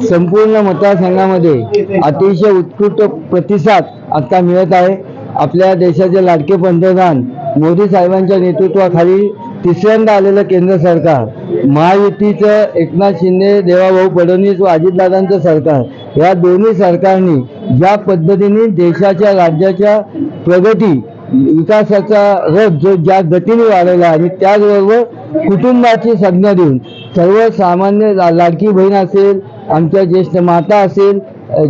संपूर्ण मतदारसंघामध्ये अतिशय उत्कृष्ट प्रतिसाद आता मिळत आहे. आपल्या देशाचे लाडके पंतप्रधान मोदी साहेबांच्या नेतृत्वाखाली तिसऱ्यांदा आलेलं केंद्र सरकार महायुतीचं एकनाथ शिंदे देवाभाऊ फडणवीस व अजितदादांचं सरकार या दोन्ही सरकारनी ज्या पद्धतीने देशाच्या राज्याच्या प्रगती विकासाचा रथ जो ज्या गतीने वाढवला आणि त्याचबरोबर कुटुंबाची संज्ञा देऊन सर्वसामान्य लाडकी बहीण असेल आमच्या ज्येष्ठ माता असेल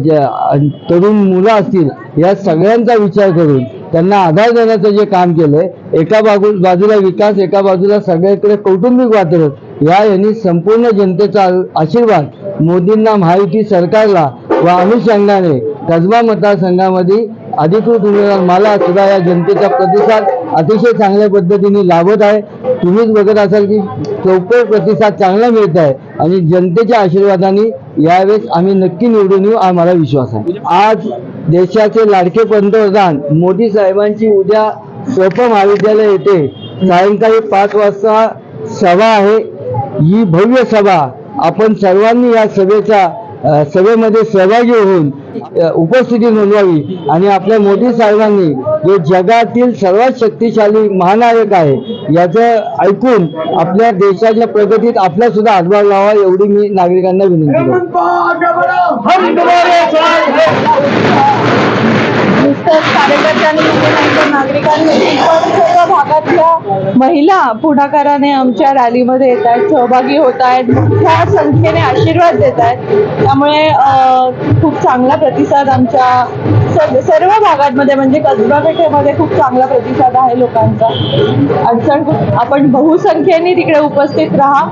ज्या- तरुण मुलं असतील या सगळ्यांचा विचार करून त्यांना आधार देण्याचं जे काम केलंय एका बाजू बाजूला विकास एका बाजूला सगळ्याकडे कौटुंबिक वातावरण या यांनी संपूर्ण जनतेचा आशीर्वाद मोदींना महायुती सरकारला व अनुषंगाने कसबा मतदारसंघामध्ये अधिकृत उमेदवार मला सुद्धा या जनतेचा प्रतिसाद अतिशय चांगल्या पद्धतीने लाभत आहे. तुम्हीच बघत असाल की चौपट प्रतिसाद चांगला मिळत आहे. आणि जनतेच्या आशीर्वादाने यावेळेस आम्ही नक्की निवडून येऊ आम्हाला विश्वास आहे. आज देशाचे लाडके पंतप्रधान मोदी साहेबांची उद्या सोप महाविद्यालय येथे सायंकाळी पाच वाजता सभा आहे. ही भव्य सभा आपण सर्वांनी या सभेचा सभेमध्ये सहभागी होऊन उपस्थिती नोंदवावी. आणि आपल्या मोदी साहेबांनी जे जगातील सर्वात शक्तिशाली महानायक आहे याचं ऐकून आपल्या देशाच्या प्रगतीत आपला सुद्धा हातभार लावा एवढी मी नागरिकांना विनंती करतो. नुसतंच कार्यकर्त्यांनी म्हणजे नागरिकांनी पण सर्व भागातल्या महिला पुढाकाराने आमच्या रॅलीमध्ये येत आहेत सहभागी होत आहेत मोठ्या संख्येने आशीर्वाद देत आहेत. त्यामुळे खूप चांगला प्रतिसाद आमच्या सर्व भागांमध्ये म्हणजे कसबा पेठेमध्ये खूप चांगला प्रतिसाद आहे लोकांचा. अडचण आपण बहुसंख्येने तिकडे उपस्थित राहा.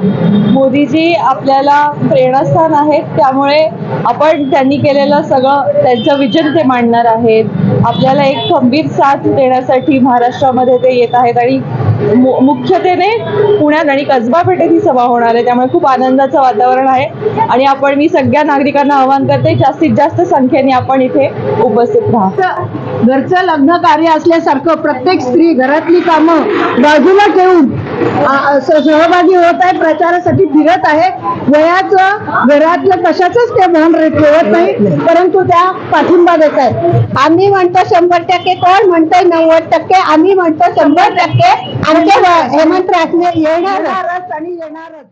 मोदीजी आपल्याला प्रेरणास्थान आहेत. त्यामुळे आपण त्यांनी केलेलं सगळं त्यांचं विजन ते मांडणार आहेत. आपल्याला एक खंबीर साथ देण्यासाठी महाराष्ट्रामध्ये ते येत आहेत आणि मु- मुख्यतेने पुण्यात आणि कसबा पेठेत ही सभा होणार आहे. त्यामुळे खूप आनंदाचं वातावरण आहे. आणि आपण मी सगळ्या नागरिकांना आवाहन करते जास्तीत जास्त संख्येने आपण इथे उपस्थित राहा. घरचं लग्न कार्य असल्यासारखं प्रत्येक स्त्री घरातली कामं बाजूला ठेवून सहभागी होत आहे प्रचारासाठी फिरत आहे. वयाचं घरातलं कशाचंच ते भान ठेवत नाही परंतु त्या पाठिंबा देत आहेत आम्ही म्हणतो शंभर टक्के कोण? म्हणतोय नव्वद टक्के. आम्ही म्हणतो शंभर टक्के. आमच्या हेमंत रासने येणारच आणि येणारच.